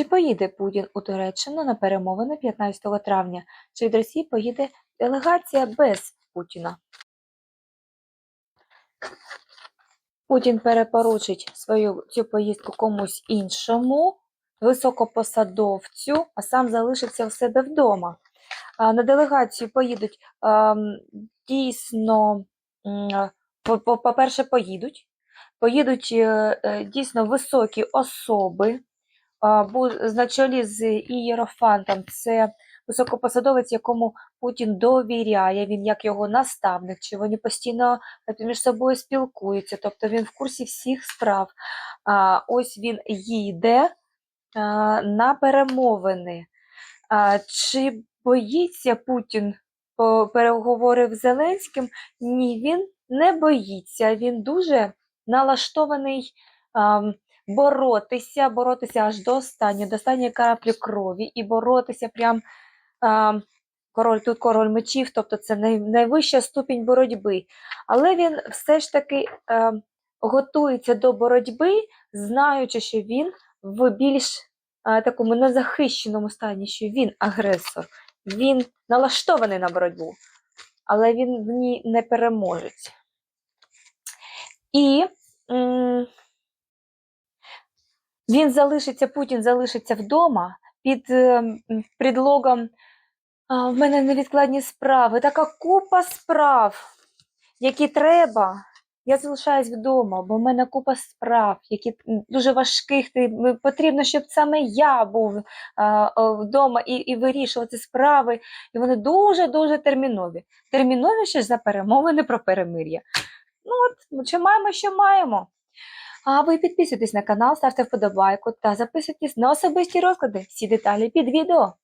Чи поїде Путін у Туреччину на перемовини 15 травня? Чи від Росії поїде делегація без Путіна? Путін перепоручить свою цю поїздку комусь іншому, високопосадовцю, а сам залишиться в себе вдома. На делегацію поїдуть дійсно, по- по- по-перше, поїдуть. Поїдуть е, е, дійсно високі особи, на чолі з Ієрофантом. Це високопосадовець, якому Путін довіряє, він як його наставник, чи вони постійно між собою спілкуються, тобто він в курсі всіх справ. Ось він їде на перемовини. Чи боїться Путін переговорів з Зеленським? Ні, він не боїться. Він дуже налаштований боротися, боротися аж до останнього, до останньої краплі крові і боротися прям. ам, Король тут король мечів, тобто це найвища ступінь боротьби. Але він все ж таки е, готується до боротьби, знаючи, що він в більш е, такому незахищеному стані, що він агресор, він налаштований на боротьбу, але він в ній не переможець. І він залишиться, Путін залишиться вдома під е, предлогом в мене невідкладні справи, така купа справ, які треба. Я залишаюсь вдома, бо в мене купа справ, які дуже важких. Ти, потрібно, щоб саме я був а, вдома і, і вирішував ці справи. І вони дуже-дуже термінові. Терміновіше за перемовини про перемир'я. Ну от, чи маємо, що маємо. А ви підписуйтесь на канал, ставте вподобайку та записуйтесь на особисті розклади. Всі деталі під відео.